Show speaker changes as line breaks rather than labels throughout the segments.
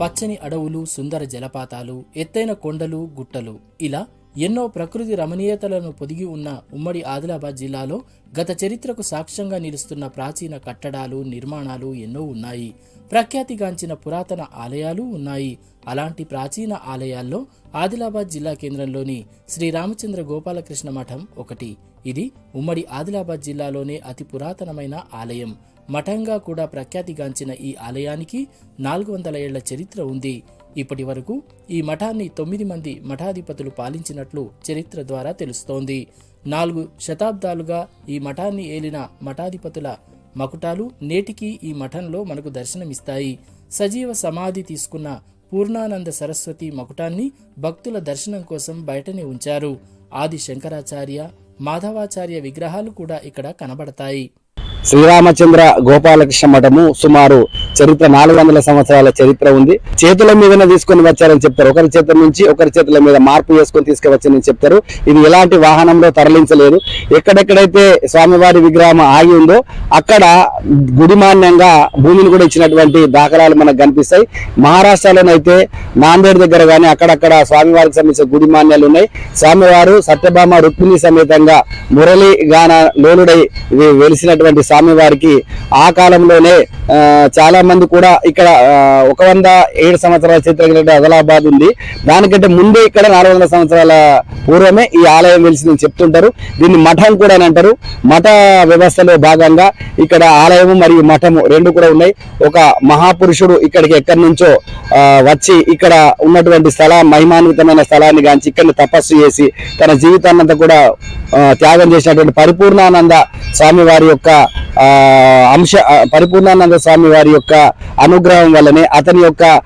పచ్చని అడవులు సుందర జలపాతాలు ఎత్తైన కొండలు గుట్టలు. ఇలా ఎన్నో ప్రకృతి రమణీయతలను పొదిగి ఉన్న ఉమ్మడి ఆదిలాబాద్ జిల్లాలో గత చరిత్రకు సాక్ష్యంగా నిలుస్తున్న ప్రాచీన కట్టడాలు నిర్మాణాలు ఎన్నో ఉన్నాయి. ప్రఖ్యాతిగాంచిన పురాతన ఆలయాలు ఉన్నాయి. అలాంటి ప్రాచీన ఆలయాల్లో ఆదిలాబాద్ జిల్లా కేంద్రంలోని శ్రీ రామచంద్ర గోపాలకృష్ణ మఠం ఒకటి. ఇది ఉమ్మడి ఆదిలాబాద్ జిల్లాలోనే అతి పురాతనమైన ఆలయం. మఠంగా కూడా ప్రఖ్యాతిగాంచిన ఈ ఆలయానికి నాలుగు వందల ఏళ్ళ చరిత్ర ఉంది. ఇప్పటి వరకు ఈ మఠాన్ని తొమ్మిది మంది మఠాధిపతులు పాలించినట్లు చరిత్ర ద్వారా తెలుస్తోంది. నాలుగు శతాబ్దాలుగా ఈ మఠాన్ని ఏలిన మఠాధిపతుల మకుటాలు నేటికి ఈ మఠంలో మనకు దర్శనమిస్తాయి. సజీవ సమాధి తీసుకున్న పూర్ణానంద సరస్వతి మకుటాన్ని భక్తుల దర్శనం కోసం బయటనే ఉంచారు. ఆది శంకరాచార్య మాధవాచార్య విగ్రహాలు కూడా ఇక్కడ కనబడతాయి.
శ్రీరామచంద్ర గోపాలకృష్ణ మఠము సుమారు చరిత్ర నాలుగు వందల సంవత్సరాల చరిత్ర ఉంది. చేతుల మీదనే తీసుకొని వచ్చారని చెప్తారు. ఒకరి చేతుల నుంచి ఒకరి చేతుల మీద మార్పు చేసుకొని తీసుకువచ్చని చెప్తారు. ఇది ఎలాంటి వాహనంలో తరలించలేదు. ఎక్కడెక్కడైతే స్వామివారి విగ్రహం ఆగి ఉందో అక్కడ గుడిమాన్యంగా భూమిని కూడా ఇచ్చినటువంటి దాఖలాలు మనకు కనిపిస్తాయి. మహారాష్ట్రలోనైతే నాందేడ్ దగ్గర కానీ అక్కడక్కడ స్వామివారికి సంబంధించిన గుడిమాన్యాలు ఉన్నాయి. స్వామివారు సత్యభామ రుక్మిణి సమేతంగా మురళి గాన లోనుడై వెలిసినటువంటి స్వామివారికి ఆ కాలంలోనే చాలా మంది కూడా ఇక్కడ ఒక వంద ఏడు సంవత్సరాల చరిత్ర అదలాబాద్ ఉంది. దానికంటే ముందే ఇక్కడ నాలుగు వందల సంవత్సరాల పూర్వమే ఈ ఆలయం వెలిసిందని చెప్తుంటారు. దీన్ని మఠం కూడా అని అంటారు. మఠ వ్యవస్థలో భాగంగా ఇక్కడ ఆలయము మరియు మఠము రెండు కూడా ఉన్నాయి. ఒక మహాపురుషుడు ఇక్కడికి ఎక్కడి నుంచో వచ్చి ఇక్కడ ఉన్నటువంటి స్థల మహిమాన్వితమైన స్థలాన్ని గాంచి ఇక్కడ తపస్సు చేసి తన జీవితాన్నంతా కూడా త్యాగం చేసినటువంటి పరిపూర్ణానంద స్వామి వారి యొక్క అంశ పరిపూర్ణానంద స్వామి వారి యొక్క అనుగ్రహం వల్లనే అతని యొక్క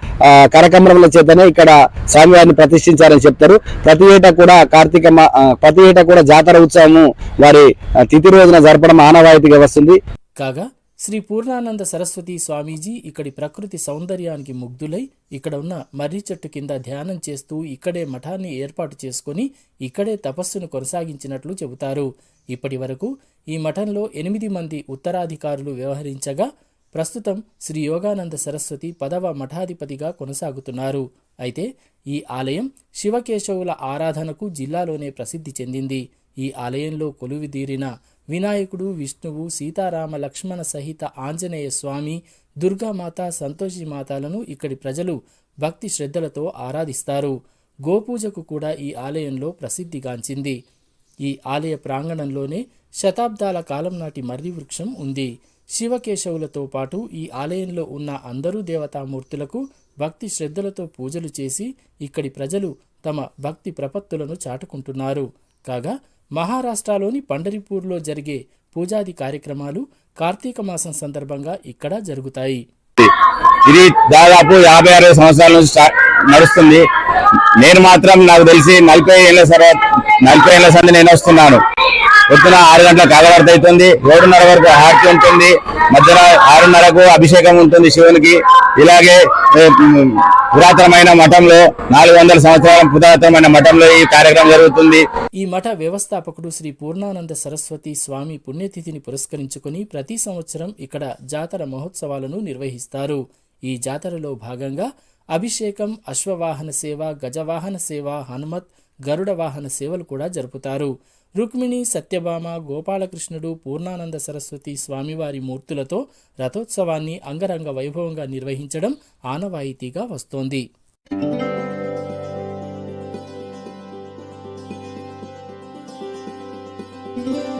కరకమరముల చేతనే ఇక్కడ స్వామివారిని ప్రతిష్ఠించారని చెప్తారు. ప్రతి ఏటా కూడా కార్తీక మా- ప్రతి ఏటా కూడా జాతర ఉత్సవము వారి తిథి రోజున జరపడం ఆనవాయితీగా వస్తుంది.
కాగా శ్రీ పూర్ణానంద సరస్వతి స్వామీజీ ఇక్కడి ప్రకృతి సౌందర్యానికి ముగ్ధులై ఇక్కడ ఉన్న మర్రి చెట్టు కింద ధ్యానం చేస్తూ ఇక్కడే మఠాన్ని ఏర్పాటు చేసుకొని ఇక్కడే తపస్సును కొనసాగించినట్లు చెబుతారు. ఇప్పటి వరకు ఈ మఠంలో ఎనిమిది మంది ఉత్తరాధికారులు వ్యవహరించగా ప్రస్తుతం శ్రీ యోగానంద సరస్వతి పదవ మఠాధిపతిగా కొనసాగుతున్నారు. అయితే ఈ ఆలయం శివకేశవుల ఆరాధనకు జిల్లాలోనే ప్రసిద్ధి చెందింది. ఈ ఆలయంలో కొలువిదీరిన వినాయకుడు విష్ణువు సీతారామ లక్ష్మణ సహిత ఆంజనేయ స్వామి దుర్గామాత సంతోషి మాతాలను ఇక్కడి ప్రజలు భక్తి శ్రద్ధలతో ఆరాధిస్తారు. గోపూజకు కూడా ఈ ఆలయంలో ప్రసిద్ధిగాంచింది. ఈ ఆలయ ప్రాంగణంలోనే శతాబ్దాల కాలం నాటి మర్రి వృక్షం ఉంది. శివకేశవులతో పాటు ఈ ఆలయంలో ఉన్న అందరూ దేవతామూర్తులకు భక్తి శ్రద్ధలతో పూజలు చేసి ఇక్కడి ప్రజలు తమ భక్తి ప్రపత్తులను చాటుకుంటున్నారు. కాగా మహారాష్ట్రలోని పండరిపూర్లో జరిగే పూజాది కార్యక్రమాలు కార్తీక మాసం సందర్భంగా ఇక్కడ జరుగుతాయి.
ఇది దాదాపు యాభై అరవై సంవత్సరాల నుంచి స్టార్ట్ నడుస్తుంది. నేను మాత్రం నాకు తెలిసి నలభై ఏళ్ళ సరే నలభై ఏళ్ళ సంది నేను వస్తున్నాను. పొద్దున ఆరు గంటలకు కాగవర్త అవుతుంది. ఏడున్నర వరకు హారతి ఉంటుంది. మధ్యన ఆరున్నరకు అభిషేకం ఉంటుంది శివునికి. ఇలాగే పురాతనమైన మఠంలో నాలుగు వందల సంవత్సరాల పురాతనమైన మఠంలో ఈ కార్యక్రమం జరుగుతుంది.
ఈ మఠ వ్యవస్థాపకుడు శ్రీ పూర్ణానంద సరస్వతి స్వామి పుణ్యతిథిని పురస్కరించుకుని ప్రతి సంవత్సరం ఇక్కడ జాతర మహోత్సవాలను నిర్వహిస్తారు. ఈ జాతరలో భాగంగా అభిషేకం అశ్వవాహన సేవ గజవాహన సేవ హనుమత్ గరుడ వాహన సేవలు కూడా జరుపుతారు. రుక్మిణి సత్యభామ గోపాలకృష్ణుడు పూర్ణానంద సరస్వతి స్వామివారి మూర్తులతో రథోత్సవాన్ని అంగరంగ వైభవంగా నిర్వహించడం ఆనవాయితీగా వస్తోంది. thank you